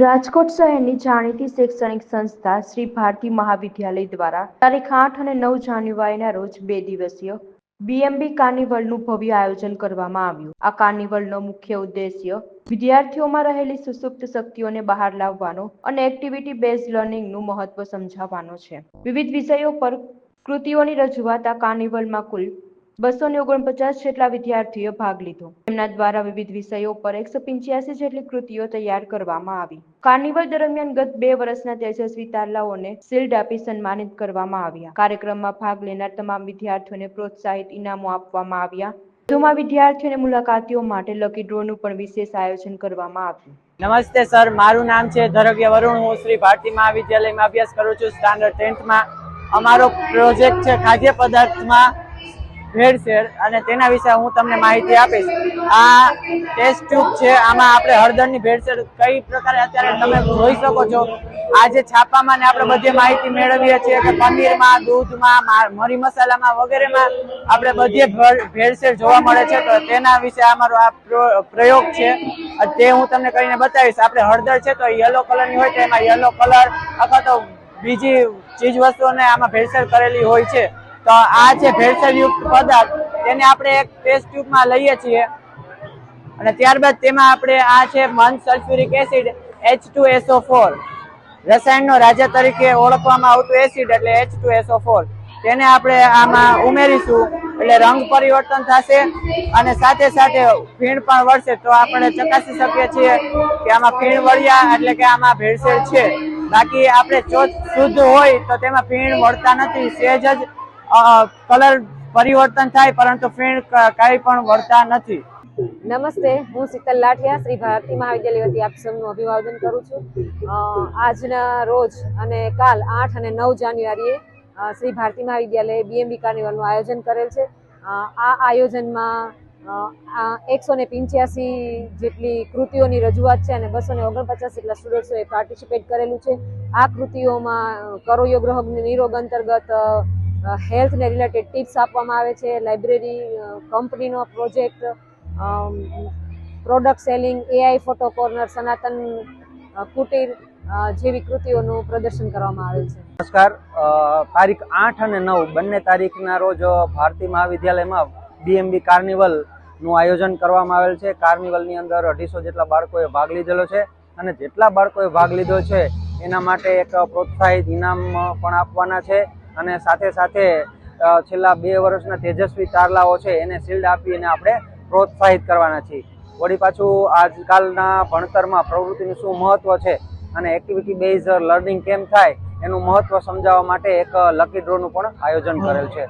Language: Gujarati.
રાજકોટ શહેરની જાણીતી શૈક્ષણિક સંસ્થા શ્રી ભારતી મહાવિદ્યાલય દ્વારા તારીખ આઠ અને નવ જાન્યુઆરીના રોજ બે દિવસીય બીએમબી કાર્નિવલનું ભવ્ય આયોજન કરવામાં આવ્યું. આ કાર્નિવલનો મુખ્ય ઉદ્દેશ્ય વિદ્યાર્થીઓમાં રહેલી સુસુપ્ત શક્તિઓને બહાર લાવવાનો અને એક્ટિવિટી બેઝ લર્નિંગનું મહત્વ સમજાવવાનો છે. વિવિધ વિષયો પર કૃતિઓની રજૂઆત આ કાર્નિવલમાં કુલ બસો ને ઓગણપચાસ જેટલા વિદ્યાર્થીઓએ ભાગ લીધો. તેમના દ્વારા વિવિધ વિષયો પર એકસો પંચ્યાસી જેટલી કૃતિઓ તૈયાર કરવામાં આવી. કાર્નિવલ દરમિયાન ગત બે વર્ષના તેજસ્વી તારલાઓને શિલ્ડ આપી સન્માનિત કરવામાં આવ્યા. કાર્યક્રમમાં ભાગ લેનાર તમામ વિદ્યાર્થીઓને પ્રોત્સાહિત ઇનામો આપવામાં આવ્યા. વધુમાં વિદ્યાર્થીઓને મુલાકાતીઓ માટે લકી ડ્રોનું પણ વિશેષ આયોજન કરવામાં આવ્યું. નમસ્તે સર, મારું નામ છે ધરવ્ય વરુણ. હું શ્રી ભારતી મહાવિદ્યાલયમાં અભ્યાસ કરું છું. સ્ટાન્ડર્ડ ટેન્થમાં અમારો પ્રોજેક્ટ છે ખાદ્ય પદાર્થમાં ભેળસેળ અને તેના વિશે હું તમને માહિતી આપીશ. આ ટેસ્ટ ટ્યુબ છે, આમાં આપણે હળદરની ભેળસેળ કઈ પ્રકારે અત્યારે તમે જોઈ શકો છો. આજે છાપામાં ને આપણે બધી માહિતી મેળવીએ છીએ કે પનીરમાં, દૂધમાં મરી મસાલામાં વગેરેમાં આપણે બધી ભેળ- ભેળસેળ જોવા મળે છે. તો તેના વિશે અમારો આ પ્રો- પ્રયોગ છે. તે હું તમને કરીને બતાવીશ. આપણે હળદર છે તો યલો કલરની હોય તો એમાં યલો કલર અથવા તો બીજી ચીજ વસ્તુઓને આમાં ભેળસેળ કરેલી હોય છે. તો આ છે ભેળસેળયુક્ત પદાર્થ, તેને આપણે એક ટેસ્ટ ટ્યુબમાં લઈએ છીએ. અને ત્યારબાદ તેમાં આપણે આ છે મન sulphuric acid H two SO four રસાયણનો રાજા તરીકે ઓળખવામાં આવતું એસિડ એટલે એચ ટુ એસઓ ફોર તેને આપણે આમાં ઉમેરીશું, એટલે રંગ પરિવર્તન થશે, અને સાથે સાથે ફીણ પણ વળશે. તો આપણે ચકાસી શકીએ છીએ કે આમાં ફીણ વળ્યા, એટલે કે આમાં ભેળસેળ છે. બાકી આપણે ચોથ શુદ્ધ હોય તો તેમાં ફીણ વળતા નથી, સહેજ જ કલર પરિવર્તન થાય, પરંતુ ફીણ કાંઈ પણ વળતા નથી. નમસ્તે, હું શીતલ લાઠિયા, શ્રી ભારતી મહાવિદ્યાલય વતી આપ સૌનું અભિવાદન કરું છું. આજના રોજ અને કાલ આઠ અને નવ જાન્યુઆરીએ શ્રી ભારતી મહાવિદ્યાલયે બીએમબી કાર્નિવલનું આયોજન કરેલ છે. આ આયોજનમાં એકસો ને પંચ્યાસી જેટલી કૃતિઓની રજૂઆત છે અને બસો ને ઓગણપચાસ જેટલા સ્ટુડન્ટ્સોએ પાર્ટિસિપેટ કરેલું છે. આ કૃતિઓમાં કરો યોગ નિરોગ અંતર્ગત હેલ્થ ને રિલેટેડ ટિપ્સ આપવામાં આવે છે, લાઇબ્રેરી કંપનીનો project product selling, AI photo corner, Sanatan Kutir જેવી કૃતિઓનું પ્રદર્શન કરવામાં આવેલ છે. નમસ્કાર. તારીખ આઠ અને નવ, બંને તારીખના રોજ ભારતી મહાવિદ્યાલયમાં બીએમબી કાર્નિવલનું આયોજન કરવામાં આવેલ છે. કાર્નિવલની અંદર અઢીસો જેટલા બાળકોએ ભાગ લીધેલો છે અને જેટલા બાળકોએ ભાગ લીધો છે એના માટે એક પ્રોત્સાહિત ઇનામ પણ આપવાના છે. અને સાથે સાથે છેલ્લા બે વર્ષના તેજસ્વી તારલાઓ છે એને શિલ્ડ આપીને આપણે પ્રોત્સાહિત કરવાના છીએ. વળી પાછું આજકાલના ભણતરમાં પ્રવૃત્તિનું શું મહત્ત્વ છે અને એક્ટિવિટી બેઝ લર્નિંગ કેમ થાય એનું મહત્ત્વ સમજાવવા માટે એક લકી ડ્રોનું પણ આયોજન કરેલ છે.